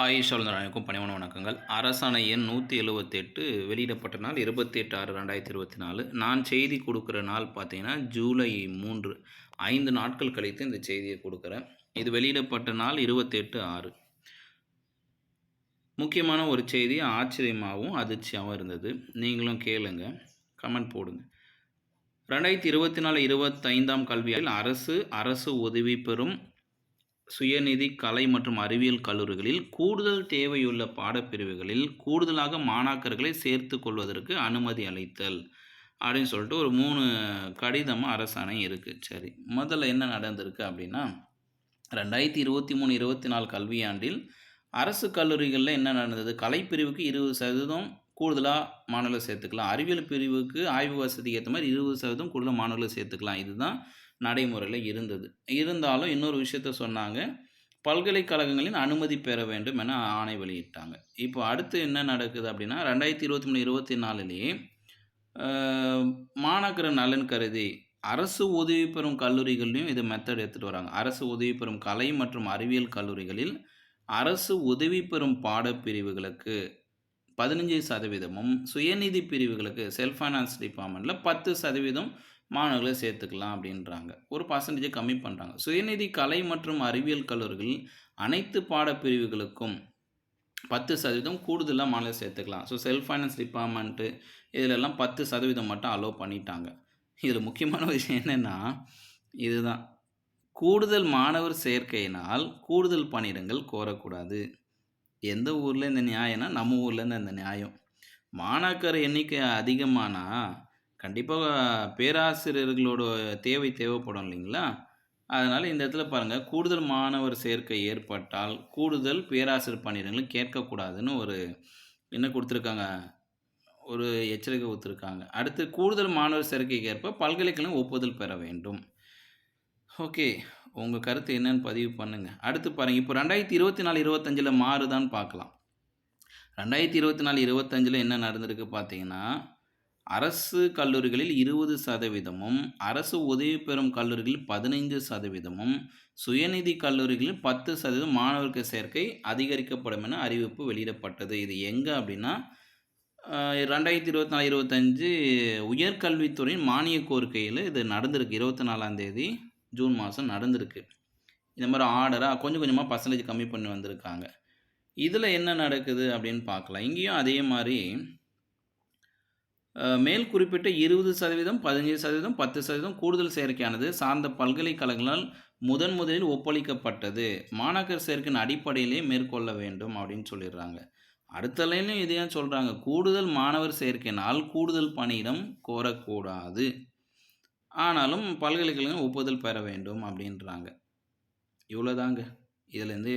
ஆயுஷ் அலுவலருக்கும் வணக்கங்கள். அரசாணை எண் நூற்றி எழுபத்தெட்டு வெளியிடப்பட்ட நாள் இருபத்தெட்டு ஆறு ரெண்டாயிரத்தி இருபத்தி நாலு. நான் செய்தி கொடுக்குற நாள் பார்த்தீங்கன்னா ஜூலை மூன்று. ஐந்து நாட்கள் கழித்து இந்த செய்தியை கொடுக்குறேன். இது வெளியிடப்பட்ட நாள் இருபத்தெட்டு ஆறு. முக்கியமான ஒரு செய்தி ஆச்சரியமாகவும் அதிர்ச்சியாகவும் இருந்தது. நீங்களும் கேளுங்க. கமெண்ட் போடுங்க. ரெண்டாயிரத்தி இருபத்தி நாலு இருபத்தைந்தாம் கல்வியாண்டில் அரசு அரசு உதவி பெறும் சுயநிதி கலை மற்றும் அறிவியல் கல்லூரிகளில் கூடுதல் தேவையுள்ள பாடப்பிரிவுகளில் கூடுதலாக மாணாக்கர்களை சேர்த்து கொள்வதற்கு அனுமதி அளித்தல் அப்படின்னு சொல்லிட்டு ஒரு மூணு கடிதமாக அரசாணை இருக்குது சரி முதல்ல என்ன நடந்திருக்கு அப்படின்னா ரெண்டாயிரத்தி இருபத்தி மூணு இருபத்தி நாலு கல்வியாண்டில் அரசு கல்லூரிகளில் என்ன நடந்தது? கலைப்பிரிவுக்கு இருபது சதவீதம் கூடுதலாக மாணவர்களை சேர்த்துக்கலாம். அறிவியல் பிரிவுக்கு ஆய்வு வசதிக்கு ஏற்ற மாதிரி இருபது சதவீதம் கூடுதலாக மாணவர்களை சேர்த்துக்கலாம். இதுதான் நடைமுறையில் இருந்தது. இருந்தாலும் இன்னொரு விஷயத்த சொன்னாங்க. பல்கலைக்கழகங்களின் அனுமதி பெற வேண்டும் என ஆணை வெளியிட்டாங்க. இப்போ அடுத்து என்ன நடக்குது அப்படின்னா ரெண்டாயிரத்தி இருபத்தி மூணு இருபத்தி நாலுலேயே மாணாக்கர் நலன் கருதி அரசு உதவி பெறும் கல்லூரிகள்லையும் இது மெத்தட் எடுத்துகிட்டு வராங்க. அரசு உதவி பெறும் கலை மற்றும் அறிவியல் கல்லூரிகளில் அரசு உதவி பெறும் பாடப்பிரிவுகளுக்கு பதினஞ்சு சதவீதமும் சுயநிதி பிரிவுகளுக்கு செல்ஃப் ஃபைனான்ஸ் டிபார்ட்மெண்ட்டில் பத்து சதவீதம் மாணவர்களை சேர்த்துக்கலாம் அப்படின்றாங்க. ஒரு பர்சன்டேஜை கம்மி பண்ணுறாங்க சுயநிதி கலை மற்றும் அறிவியல் கல்லூரிகள் அனைத்து பாடப்பிரிவுகளுக்கும் பத்து சதவீதம் கூடுதலாக மாணவர்கள் சேர்த்துக்கலாம். ஸோ செல்ஃப் ஃபைனான்ஸ் டிபார்ட்மெண்ட்டு இதிலெல்லாம் பத்து சதவீதம் மட்டும் அலோவ் பண்ணிட்டாங்க. இதில் முக்கியமான விஷயம் என்னென்னா இதுதான். கூடுதல் மாணவர் சேர்க்கையினால் கூடுதல் பணியிடங்கள் கோரக்கூடாது. எந்த ஊரில் இந்த நியாயம்னா நம்ம ஊர்லேருந்து அந்த நியாயம். மாணாக்கர் எண்ணிக்கை அதிகமானால் கண்டிப்பாக பேராசிரியர்களோட தேவை தேவைப்படும் இல்லைங்களா? அதனால் இந்த இடத்துல பாருங்கள் கூடுதல் மாணவர் சேர்க்கை ஏற்பட்டால் கூடுதல் பேராசிரியர் பணியிடங்களும் கேட்கக்கூடாதுன்னு ஒரு என்ன கொடுத்துருக்காங்க? ஒரு எச்சரிக்கை கொடுத்துருக்காங்க. அடுத்து கூடுதல் மாணவர் சேர்க்கைக்கு ஏற்ப பல்கலைக்கழகம் ஒப்புதல் பெற வேண்டும். ஓகே உங்கள் கருத்து என்னன்னு பதிவு பண்ணுங்கள் அடுத்து பாருங்கள் இப்போ ரெண்டாயிரத்தி இருபத்தி நாலு இருபத்தஞ்சில் மாறுதான்னு பார்க்கலாம். ரெண்டாயிரத்தி இருபத்தி நாலு இருபத்தஞ்சில் என்ன நடந்திருக்கு பார்த்தீங்கன்னா அரசு கல்லூரிகளில் இருபது சதவீதமும் அரசு உதவி பெறும் கல்லூரிகளில் பதினைந்து சதவீதமும் சுயநிதி கல்லூரிகளில் பத்து சதவீதம் மாணவர்கள் சேர்க்கை அதிகரிக்கப்படும் என அறிவிப்பு வெளியிடப்பட்டது. இது எங்கே அப்படின்னா ரெண்டாயிரத்தி இருபத்தி நாலு இருபத்தஞ்சு உயர்கல்வித்துறையின் மானிய கோரிக்கையில் இது நடந்திருக்கு. இருபத்தி நாலாம் தேதி ஜூன் மாதம் நடந்திருக்கு. இந்த மாதிரி ஆர்டராக கொஞ்சம் கொஞ்சமாக பர்சன்டேஜ் கம்மி பண்ணி வந்திருக்காங்க. இதில் என்ன நடக்குது அப்படின்னு பார்க்கலாம். இங்கேயும் அதே மாதிரி மேல் குறிப்பிட்ட இருபது சதவீதம் பதினஞ்சு சதவீதம் பத்து சதவீதம் கூடுதல் சேர்க்கையானது சார்ந்த பல்கலைக்கழகங்களால் முதன் முதலில் ஒப்பளிக்கப்பட்டது மாணாக்கர் சேர்க்கையின் அடிப்படையிலே மேற்கொள்ள வேண்டும் அப்படின்னு சொல்லிடுறாங்க. அடுத்த லைன்லையும் இதையும் சொல்கிறாங்க கூடுதல் மாணவர் சேர்க்கையினால் கூடுதல் பணியிடம் கோரக்கூடாது. ஆனாலும் பல்கலைக்கழகம் ஒப்புதல் பெற வேண்டும் அப்படின்றாங்க. இவ்வளோதாங்க இதுலேருந்து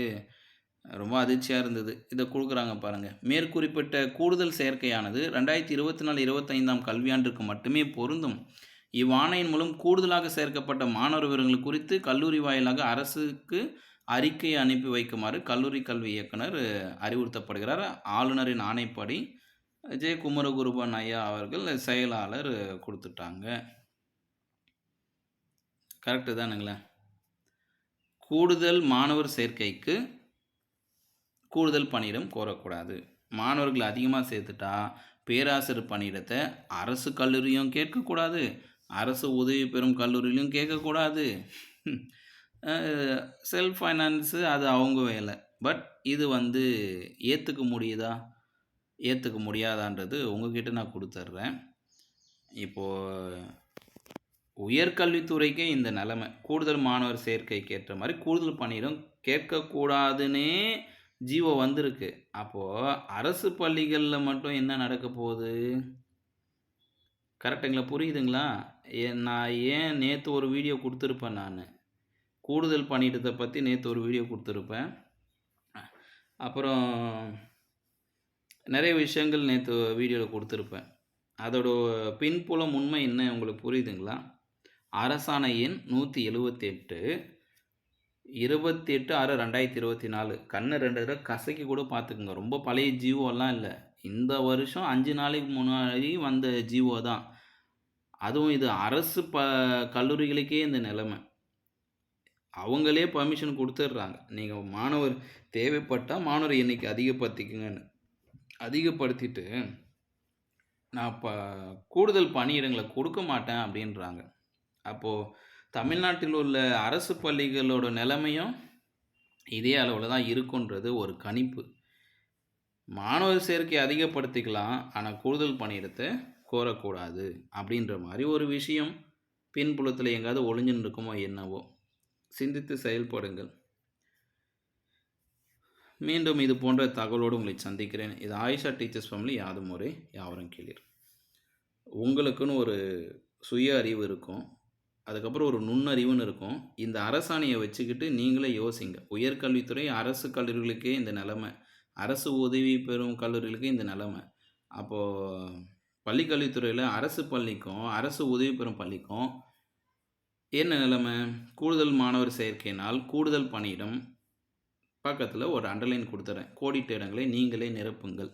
ரொம்ப அதிர்ச்சியாக இருந்தது. இதை கொடுக்குறாங்க பாருங்கள் மேற்குறிப்பிட்ட கூடுதல் செயற்கையானது ரெண்டாயிரத்தி இருபத்தி நாலு இருபத்தைந்தாம் கல்வியாண்டிற்கு மட்டுமே பொருந்தும். இவ்வாணையின் மூலம் கூடுதலாக சேர்க்கப்பட்ட மாணவர் விவரங்கள் குறித்து கல்லூரி வாயிலாக அரசுக்கு அறிக்கை அனுப்பி வைக்குமாறு கல்லூரி கல்வி இயக்குனர் அறிவுறுத்தப்படுகிறார். ஆளுநரின் ஆணைப்படி ஜெய குமரகுருபன் ஐயா அவர்கள் செயலாளர் கொடுத்துட்டாங்க. கரெக்டு தானுங்களே. கூடுதல் மாணவர் சேர்க்கைக்கு கூடுதல் பணியிடம் கோரக்கூடாது. மாணவர்கள் அதிகமாக சேர்த்துட்டா பேராசிரியர் பணியிடத்தை அரசு கல்லூரியும் கேட்கக்கூடாது. அரசு உதவி பெறும் கல்லூரியிலும் கேட்கக்கூடாது. செல்ஃப் ஃபைனான்ஸு அது அவங்க வேலை. பட் இது வந்து ஏற்றுக்க முடியுதா? ஏற்றுக்க முடியாதான்றது உங்ககிட்ட நான் கொடுத்துட்றேன் இப்போது உயர்கல்வித்துறைக்கே இந்த நிலமை. கூடுதல் மாணவர் சேர்க்கைக்கு ஏற்ற மாதிரி கூடுதல் பணியிடம் கேட்கக்கூடாதுன்னே ஜிஓ வந்திருக்கு. அப்போது அரசு பள்ளிகளில் மட்டும் என்ன நடக்க போகுது? கரெக்டுங்களா புரியுதுங்களா? நான் ஏன் நேற்று ஒரு வீடியோ கொடுத்துருப்பேன் நான். கூடுதல் பணியிடத்தை பற்றி நேற்று ஒரு வீடியோ கொடுத்துருப்பேன். அப்புறம் நிறைய விஷயங்கள் நேற்று வீடியோவில் கொடுத்துருப்பேன். அதோட பின்புலம் உண்மை என்ன? உங்களுக்கு புரியுதுங்களா? அரசாணை எண் நூற்றி எழுபத்தெட்டு இருபத்தி எட்டு ஆறு ரெண்டாயிரத்தி இருபத்தி நாலு. கண்ணை ரெண்டு தடவை கசக்கி கூட பார்த்துக்குங்க. ரொம்ப பழைய ஜியோலாம் இல்லை. இந்த வருஷம் அஞ்சு நாளைக்கு முன்னாடி வந்த ஜிஓ தான். அதுவும் இது அரசு ப கல்லூரிகளுக்கே இந்த நிலைமை. அவங்களே பர்மிஷன் கொடுத்துட்றாங்க. நீங்கள் மாணவர் தேவைப்பட்டால் மாணவர் எண்ணிக்கை அதிகப்படுத்திக்கங்கன்னு. அதிகப்படுத்திட்டு நான் ப கூடுதல் பணியிடங்களை கொடுக்க மாட்டேன் அப்படின்றாங்க. அப்போது தமிழ்நாட்டில் உள்ள அரசு பள்ளிகளோட நிலைமையும் இதே அளவில் தான் இருக்குன்றது ஒரு கணிப்பு. மாணவர் சேர்க்கை அதிகப்படுத்திக்கலாம். ஆனால் கூடுதல் பணியிடத்தை கோரக்கூடாது. அப்படின்ற மாதிரி ஒரு விஷயம் பின்புலத்தில் எங்கேயாவது ஒளிஞ்சுன்னு இருக்குமோ என்னவோ! சிந்தித்து செயல்படுங்கள். மீண்டும் இது போன்ற தகவலோடு உங்களை சந்திக்கிறேன். இது ஆயிஷா டீச்சர்ஸ் ஃபேமிலி யாதும் முறை யாவரும் கேளீர். உங்களுக்குன்னு ஒரு சுய அறிவு இருக்கும். அதுக்கப்புறம் ஒரு நுண்ணறிவுன்னு இருக்கும். இந்த அரசாணையை வச்சுக்கிட்டு நீங்களே யோசிங்க. உயர்கல்வித்துறை அரசு கல்லூரிகளுக்கே இந்த நிலமை அரசு உதவி பெறும் கல்லூரிகளுக்கு இந்த நிலமை அப்போது பள்ளிக்கல்வித்துறையில் அரசு பள்ளிக்கும், அரசு உதவி பெறும் பள்ளிக்கும் என்ன நிலமை கூடுதல் மாணவர் சேர்க்கையினால் கூடுதல் பணியிடம் பக்கத்தில் ஒரு அண்டர்லைன் கொடுத்துறேன் கோடிட்ட இடங்களை நீங்களே நிரப்புங்கள்.